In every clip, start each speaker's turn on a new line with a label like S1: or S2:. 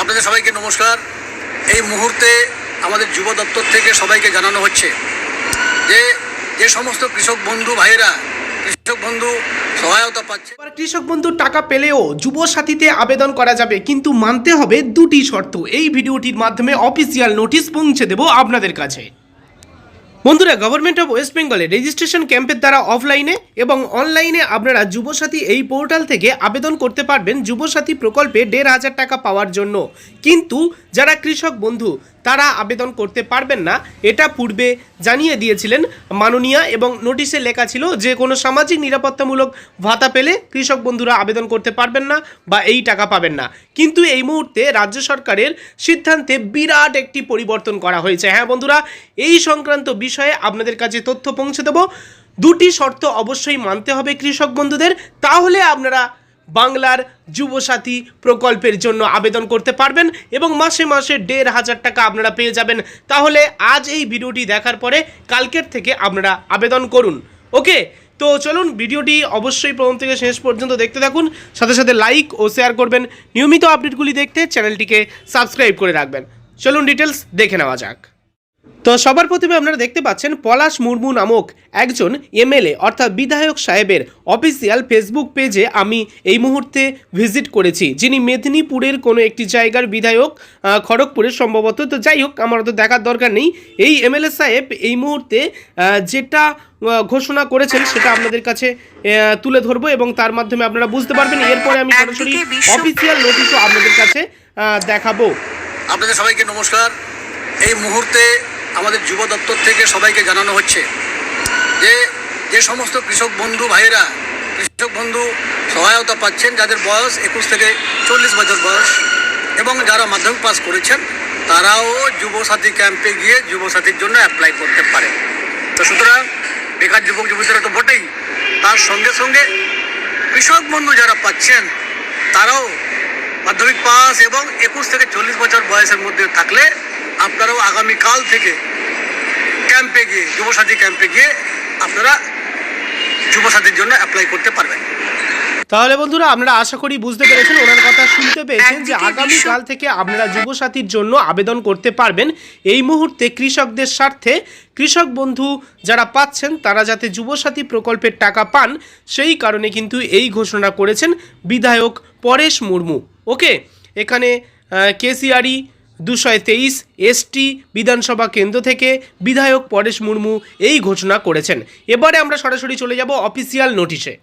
S1: আপনাদের সবাইকে নমস্কার। এই মুহূর্তে আমাদের যুব দপ্তর থেকে সবাইকে জানানো হচ্ছে যে যে সমস্ত কৃষক বন্ধু ভাইয়েরা, কৃষক বন্ধু সহায়তা পাচ্ছে।
S2: কৃষক বন্ধু টাকা পেলেও যুব সাথীতে আবেদন করা যাবে, কিন্তু মানতে হবে দুটি শর্ত। এই ভিডিওটির মাধ্যমে অফিসিয়াল নোটিশ পৌঁছে দেব আপনাদের কাছে। বন্ধুরা গভর্নমেন্ট অফ ওয়েস্ট বেঙ্গলে রেজিস্ট্রেশন ক্যাম্পের দ্বারা অফলাইনে এবং অনলাইনে আপনারা যুবসাথী এই পোর্টাল থেকে আবেদন করতে পারবেন যুবসাথী প্রকল্পে দেড় হাজার টাকা পাওয়ার জন্য। কিন্তু যারা কৃষক বন্ধু তারা আবেদন করতে পারবেন না। এটা পূর্বে জানিয়ে দিয়েছিলেন মাননীয়া এবং নোটিশে লেখা ছিল যে কোনো সামাজিক নিরাপত্তামূলক ভাতা পেলে কৃষক বন্ধুরা আবেদন করতে পারবেন না বা এই টাকা পাবেন না। কিন্তু এই মুহূর্তে রাজ্য সরকারের সিদ্ধান্তে বিরাট একটি পরিবর্তন করা হয়েছে। হ্যাঁ বন্ধুরা, এই সংক্রান্ত বিষয়ে আপনাদের কাছে তথ্য পৌঁছে দেব। দুটি শর্ত অবশ্যই মানতে হবে কৃষক বন্ধুদের। তাহলে আপনারা বাংলার যুবসাথী প্রকল্পের জন্য আবেদন করতে পারবেন এবং মাসে মাসে দেড় হাজার টাকা আপনারা পেয়ে যাবেন। তাহলে আজ এই ভিডিওটি দেখার পরে কালকের থেকে আপনারা আবেদন করুন। ওকে? তো চলুন ভিডিওটি অবশ্যই প্রথম থেকে শেষ পর্যন্ত দেখতে থাকুন। সাথে সাথে লাইক ও শেয়ার করবেন। নিয়মিত আপডেটগুলি দেখতে চ্যানেলটিকে সাবস্ক্রাইব করে রাখবেন। চলুন ডিটেলস দেখে নেওয়া যাক। তো সবার প্রথমে আপনারা দেখতে পাচ্ছেন পলাশ মুর্মু নামক একজন এমএলএ অর্থাৎ বিধায়ক সাহেবের অফিসিয়াল ফেসবুক পেজে আমি এই মুহূর্তে ভিজিট করেছি। যিনি মেদিনীপুরের কোনো একটি জায়গার বিধায়ক খড়গপুরের সম্ভবত। তো যাই হোক আমার তো দেখার দরকার নেই। এই এমএলএ সাহেব এই মুহূর্তে যেটা ঘোষণা করেছেন সেটা আপনাদের কাছে তুলে ধরবো এবং তার মাধ্যমে আপনারা বুঝতে পারবেন। এরপরে আমি সরাসরি অফিসিয়াল নোটিশও আপনাদের কাছে দেখাবো।
S1: আপনাদের সবাইকে নমস্কার। এই মুহূর্তে আমাদের যুব দপ্তর থেকে সবাইকে জানানো হচ্ছে যে যে সমস্ত কৃষক বন্ধু ভাইয়েরা, কৃষক বন্ধু সহায়তা পাচ্ছেন, যাদের বয়স একুশ থেকে চল্লিশ বছর বয়স এবং যারা মাধ্যমিক পাস করেছেন, তারাও যুবসাথী ক্যাম্পে গিয়ে যুবসাথীর জন্য অ্যাপ্লাই করতে পারে তো সুতরাং বেকার যুবক, যুবতীরা তো বটেই। তার সঙ্গে সঙ্গে কৃষক বন্ধু যারা পাচ্ছেন, তারাও মাধ্যমিক পাস এবং একুশ থেকে চল্লিশ বছর বয়সের মধ্যে থাকলে আপনারাও আগামীকাল থেকে ক্যাম্পে গিয়ে যুবসাথী ক্যাম্পে গিয়ে আপনারা যুবসাথীর জন্য অ্যাপ্লাই করতে পারবেন।
S2: তাহলে বন্ধুরা আপনারা আশা করি বুঝতে পেরেছেন ওনার কথা শুনতে পেয়েছেন যে
S3: একদিকে
S2: আগামী
S3: বিশ্ব-
S2: কাল থেকে আপনারা যুবসাথীর জন্য আবেদন করতে পারবেন। এই মুহূর্তে কৃষকদের স্বার্থে কৃষক বন্ধু যারা পাচ্ছেন তারা যাতে যুবসাথী প্রকল্পের টাকা পান সেই কারণে কিন্তু এই ঘোষণা করেছেন বিধায়ক পরেশ মুর্মু। ওকে? এখানে কেসিআরই দুশো তেইশ এসটি বিধানসভা কেন্দ্র থেকে বিধায়ক পরেশ মুর্মু এই ঘোষণা করেছেন। এবারে আমরা সরাসরি চলে যাব অফিসিয়াল নোটিশে।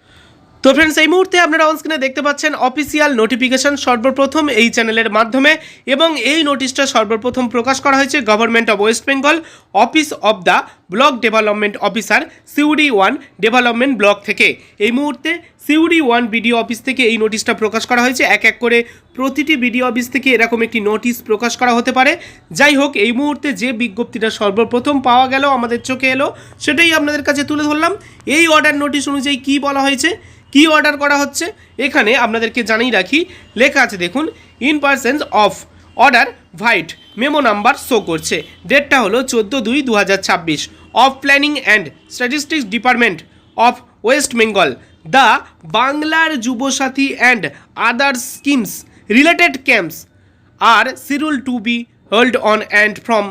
S2: তো ফ্রেন্ডস এই মুহূর্তে আপনারা অনস্ক্রিনে দেখতে পাচ্ছেন অফিসিয়াল নোটিফিকেশন সর্বপ্রথম এই চ্যানেলের মাধ্যমে এবং এই নোটিশটা সর্বপ্রথম প্রকাশ করা হয়েছে government of West Bengal office of the block development officer Siuri one development block থেকে। এই মুহূর্তে সিউডি ওয়ান বিডিও অফিস থেকে এই নোটিশটা প্রকাশ করা হয়েছে। এক এক করে প্রতিটি বিডিও অফিস থেকে এরকম একটি নোটিশ প্রকাশ করা হতে পারে। যাই হোক, এই মুহূর্তে যে বিজ্ঞপ্তিটা সর্বপ্রথম পাওয়া গেল, আমাদের চোখে এলো, সেটাই আপনাদের কাছে তুলে ধরলাম। এই অর্ডার নোটিশ অনুযায়ী কী বলা হয়েছে, কি অর্ডার করা হচ্ছে, এখানে আপনাদেরকে জানিয়ে রাখি। লেখা আছে দেখুন in pursuance of order vide memo number show করছে। ডেটটা হলো চোদ্দ দুই দু হাজার ছাব্বিশ। Of planning and statistics department of West Bengal. The Banglar Yubasathi and other schemes related camps are সিরুল to be hold on and from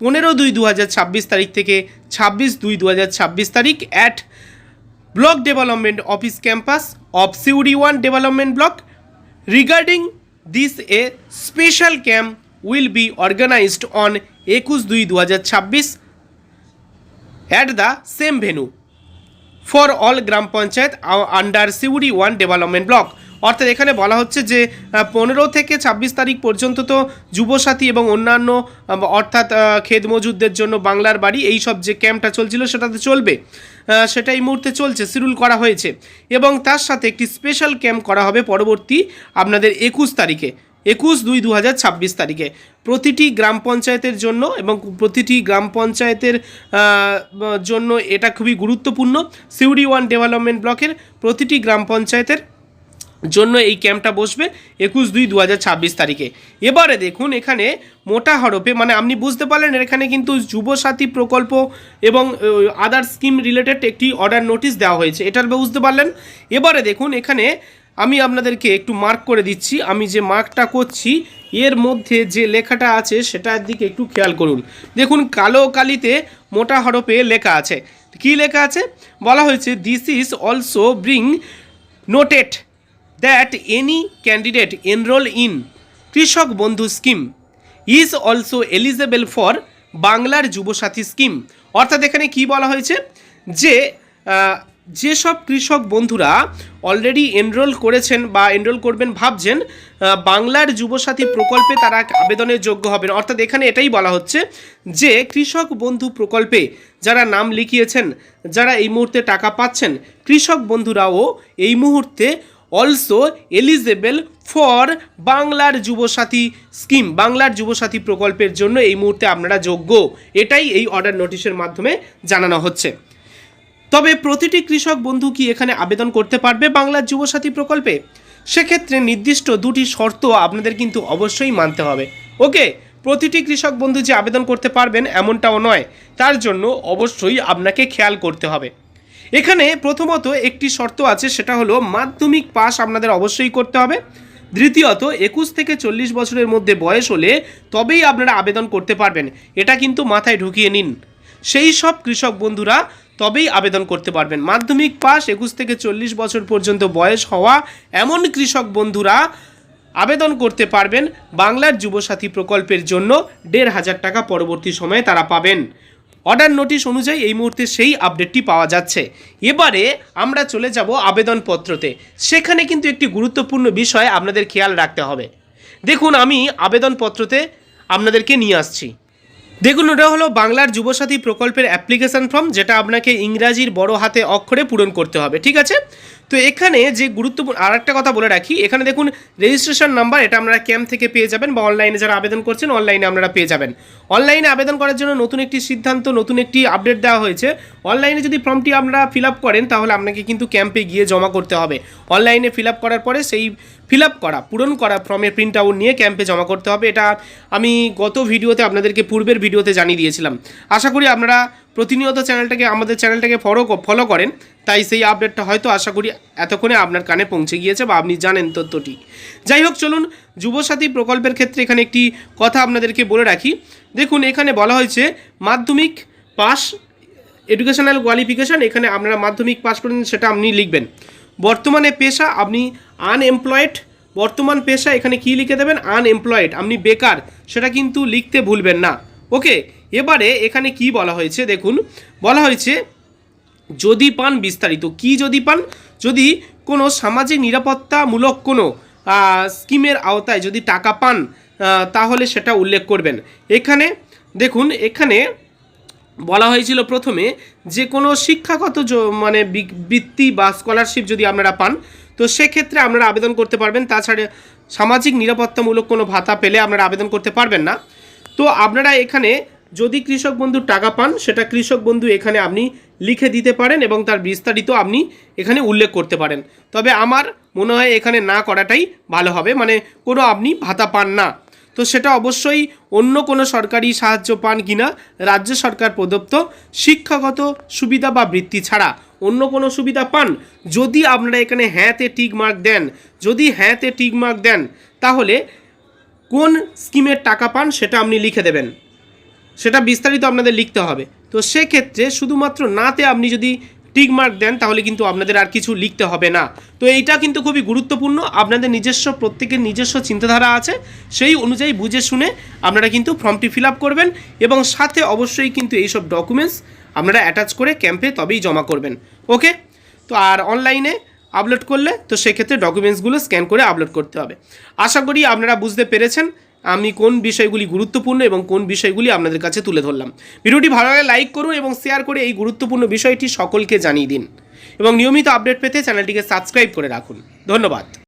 S2: পনেরো দুই দু হাজার ছাব্বিশ তারিখ থেকে ছাব্বিশ দুই দু হাজার ছাব্বিশ তারিখ at block development office campus of Siuri one development block. Regarding this a special camp will be organised on একুশ দুই দু হাজার ছাব্বিশ at the same venue for all gram panchayat under Siuri one development block অর্থাৎ এখানে বলা হচ্ছে যে পনেরো থেকে ছাব্বিশ তারিখ পর্যন্ত তো যুবসাথী এবং অন্যান্য অর্থাৎ আহ, খেত মজুরদের জন্য বাংলার বাড়ি এই সব যে ক্যাম্পটা চলছিল সেটাতে চলবে। সেটা এই মুহূর্তে চলছে শিডিউল করা হয়েছে। এবং তার সাথে একটি স্পেশাল ক্যাম্প করা হবে পরবর্তী আপনাদের একুশ তারিখে। একুশ দুই দু হাজার ছাব্বিশ তারিখে। প্রতিটি গ্রাম পঞ্চায়েতের জন্য এবং প্রতিটি গ্রাম পঞ্চায়েতের জন্য এটা খুবই গুরুত্বপূর্ণ। সিউডি ওয়ান ডেভেলপমেন্ট ব্লকের প্রতিটি গ্রাম পঞ্চায়েতের জন্য এই ক্যাম্পটা বসবে একুশ দুই দু তারিখে। এবারে দেখুন এখানে মোটা হরফে মানে আপনি বুঝতে পারলেন এখানে কিন্তু যুবসাথী প্রকল্প এবং আদার স্কিম রিলেটেড একটি অর্ডার নোটিশ দেওয়া হয়েছে। এটার বুঝতে পারলেন? এবারে দেখুন এখানে আমি আপনাদেরকে একটু মার্ক করে দিচ্ছি। আমি যে মার্কটা করছি, এর মধ্যে যে লেখাটা আছে, সেটার দিকে একটু খেয়াল করুন। দেখুন, কালো কালিতে মোটা হরফে লেখা আছে। কি লেখা আছে? বলা হয়েছে this is also bring noted that any candidate enrol in Krishak Bandhu scheme is also eligible for Banglar Yubasathi scheme অর্থাৎ এখানে কি বলা হয়েছে? যে যেসব কৃষক বন্ধুরা অলরেডি এনরোল করেছেন বা এনরোল করবেন ভাবছেন বাংলার যুবসাথী প্রকল্পে তারা আবেদনের যোগ্য হবেন। অর্থাৎ এখানে এটাই বলা হচ্ছে যে, কৃষক বন্ধু প্রকল্পে যারা নাম লিখিয়েছেন, যারা এই মুহূর্তে টাকা পাচ্ছেন, কৃষক বন্ধুরাও এই মুহূর্তে অলসো এলিজেবল ফর বাংলার যুবসাথী স্কিম বাংলার যুবসাথী প্রকল্পের জন্য এই মুহূর্তে আপনারা যোগ্য। এটাই এই অর্ডার নোটিশের মাধ্যমে জানানো হচ্ছে। তবে প্রতিটি কৃষক বন্ধু কি এখানে আবেদন করতে পারবে বাংলার যুবসাথী প্রকল্পে? সেক্ষেত্রে নির্দিষ্ট দুটি শর্ত আপনাদের কিন্তু অবশ্যই মানতে হবে। ওকে, প্রতিটি কৃষক বন্ধু যে আবেদন করতে পারবেন এমনটাও নয়, তার জন্য অবশ্যই আপনাকে খেয়াল করতে হবে। এখানে প্রথমত একটি শর্ত আছে, সেটা হলো মাধ্যমিক পাস আপনাদের অবশ্যই করতে হবে। দ্বিতীয়ত, একুশ থেকে চল্লিশ বছরের মধ্যে বয়স হলে তবেই আপনারা আবেদন করতে পারবেন। এটা কিন্তু মাথায় ঢুকিয়ে নিন। সেই সব কৃষক বন্ধুরা তবেই আবেদন করতে পারবেন। মাধ্যমিক পাস একুশ থেকে চল্লিশ বছর পর্যন্ত বয়স হওয়া এমন কৃষক বন্ধুরা আবেদন করতে পারবেন বাংলার যুবসাথী প্রকল্পের জন্য দেড় হাজার টাকা পরবর্তী সময়ে তারা পাবেন। অর্ডার নোটিশ অনুযায়ী এই মুহূর্তে সেই আপডেটটি পাওয়া যাচ্ছে। এবারে আমরা চলে যাব আবেদনপত্রতে। সেখানে কিন্তু একটি গুরুত্বপূর্ণ বিষয় আপনাদের খেয়াল রাখতে হবে। দেখুন, আমি আবেদনপত্রতে আপনাদেরকে নিয়ে আসছি। দেখুন, ওটা হলো বাংলার যুবসাথী প্রকল্পের অ্যাপ্লিকেশান ফর্ম যেটা আপনাকে ইংরাজির বড় হাতে অক্ষরে পূরণ করতে হবে, ঠিক আছে? তো এখানে যে গুরুত্বপূর্ণ আর একটা কথা বলে রাখি, এখানে দেখুন রেজিস্ট্রেশন নাম্বার এটা আপনারা ক্যাম্প থেকে পেয়ে যাবেন বা অনলাইনে যারা আবেদন করছেন অনলাইনে আপনারা পেয়ে যাবেন। অনলাইনে আবেদন করার জন্য নতুন একটি সিদ্ধান্ত, নতুন একটি আপডেট দেওয়া হয়েছে। অনলাইনে যদি ফর্মটি আপনারা ফিল আপ করেন, তাহলে আপনাকে কিন্তু ক্যাম্পে গিয়ে জমা করতে হবে। অনলাইনে ফিল আপ করার পরে সেই ফিল আপ করা, পূরণ করা ফর্মের প্রিন্ট আউট নিয়ে ক্যাম্পে জমা করতে হবে। এটা আমি গত ভিডিওতে আপনাদেরকে পূর্বের ভিডিওতে জানিয়ে দিয়েছিলাম। আশা করি আপনারা প্রতিনিয়ত চ্যানেলটাকে, আমাদের চ্যানেলটাকে ফলো ফলো করেন। তাই সেই আপডেটটা হয়তো আশা করি এতক্ষণে আপনার কানে পৌঁছে গিয়েছে বা আপনি জানেন তথ্যটি। যাই হোক, চলুন যুবসাথী প্রকল্পের ক্ষেত্রে এখানে একটি কথা আপনাদেরকে বলে রাখি। দেখুন, এখানে বলা হয়েছে, মাধ্যমিক পাস এডুকেশনাল কোয়ালিফিকেশান এখানে আপনারা মাধ্যমিক পাস করেন, সেটা আপনি লিখবেন। বর্তমানে পেশা, আপনি আনএমপ্লয়েড বর্তমান পেশা, এখানে কি লিখে দেবেন? আনএমপ্লয়েড আপনি বেকার, সেটা কিন্তু লিখতে ভুলবেন না। ওকে এবারে এখানে কি বলা হয়েছে দেখুন, বলা হয়েছে যদি পান বিস্তারিত। কি যদি পান? যদি কোনো সামাজিক নিরাপত্তামূলক কোনো স্কিমের আওতায় যদি টাকা পান তাহলে সেটা উল্লেখ করবেন। এখানে দেখুন, এখানে বলা হয়েছিল প্রথমে যে কোনো শিক্ষাগত মানে বৃত্তি বা স্কলারশিপ যদি আপনারা পান, তো সেক্ষেত্রে আপনারা আবেদন করতে পারবেন। তাছাড়া সামাজিক নিরাপত্তামূলক কোনো ভাতা পেলে আপনারা আবেদন করতে পারবেন না। তো আপনারা এখানে যদি কৃষক বন্ধুর টাকা পান, সেটা কৃষক বন্ধু এখানে আপনি লিখে দিতে পারেন এবং তার বিস্তারিত আপনি এখানে উল্লেখ করতে পারেন। তবে আমার মনে হয় এখানে না করাটাই ভালো হবে মানে কোনো আপনি ভাতা পান না। তো সেটা অবশ্যই অন্য কোনো সরকারি সাহায্য পান কিনা, রাজ্য সরকার প্রদত্ত শিক্ষাগত সুবিধা বা বৃত্তি ছাড়া অন্য কোনো সুবিধা পান? যদি আপনারা এখানে হ্যাঁতে টিক মার্ক দেন, যদি হ্যাঁতে টিক মার্ক দেন, তাহলে কোন স্কিমের টাকা পান সেটা আপনি লিখে দেবেন। সেটা বিস্তারিত আপনাদের লিখতে হবে। তো সেক্ষেত্রে শুধুমাত্র নাতে আপনি যদি টিক মার্ক দেন, তাহলে কিন্তু আপনাদের আর কিছু লিখতে হবে না। তো এইটা কিন্তু খুবই গুরুত্বপূর্ণ। আপনাদের নিজস্ব, প্রত্যেকের নিজস্ব চিন্তাধারা আছে। সেই অনুযায়ী বুঝে শুনে আপনারা কিন্তু ফর্মটি ফিল করবেন এবং সাথে অবশ্যই কিন্তু এইসব ডকুমেন্টস আপনারা অ্যাটাচ করে ক্যাম্পে তবেই জমা করবেন। ওকে? তো আর অনলাইনে আপলোড করলে তো সেক্ষেত্রে ডকুমেন্টসগুলো স্ক্যান করে আপলোড করতে হবে। আশা করি আপনারা বুঝতে পেরেছেন। আমি কোন বিষয়গুলি গুরুত্বপূর্ণ এবং কোন বিষয়গুলি আপনাদের কাছে তুলে ধরলাম। ভিডিওটি ভালো লাগে লাইক করুন এবং শেয়ার করে এই গুরুত্বপূর্ণ বিষয়টি সকলকে জানিয়ে দিন। এবং নিয়মিত আপডেট পেতে চ্যানেলটিকে সাবস্ক্রাইব করে রাখুন। ধন্যবাদ।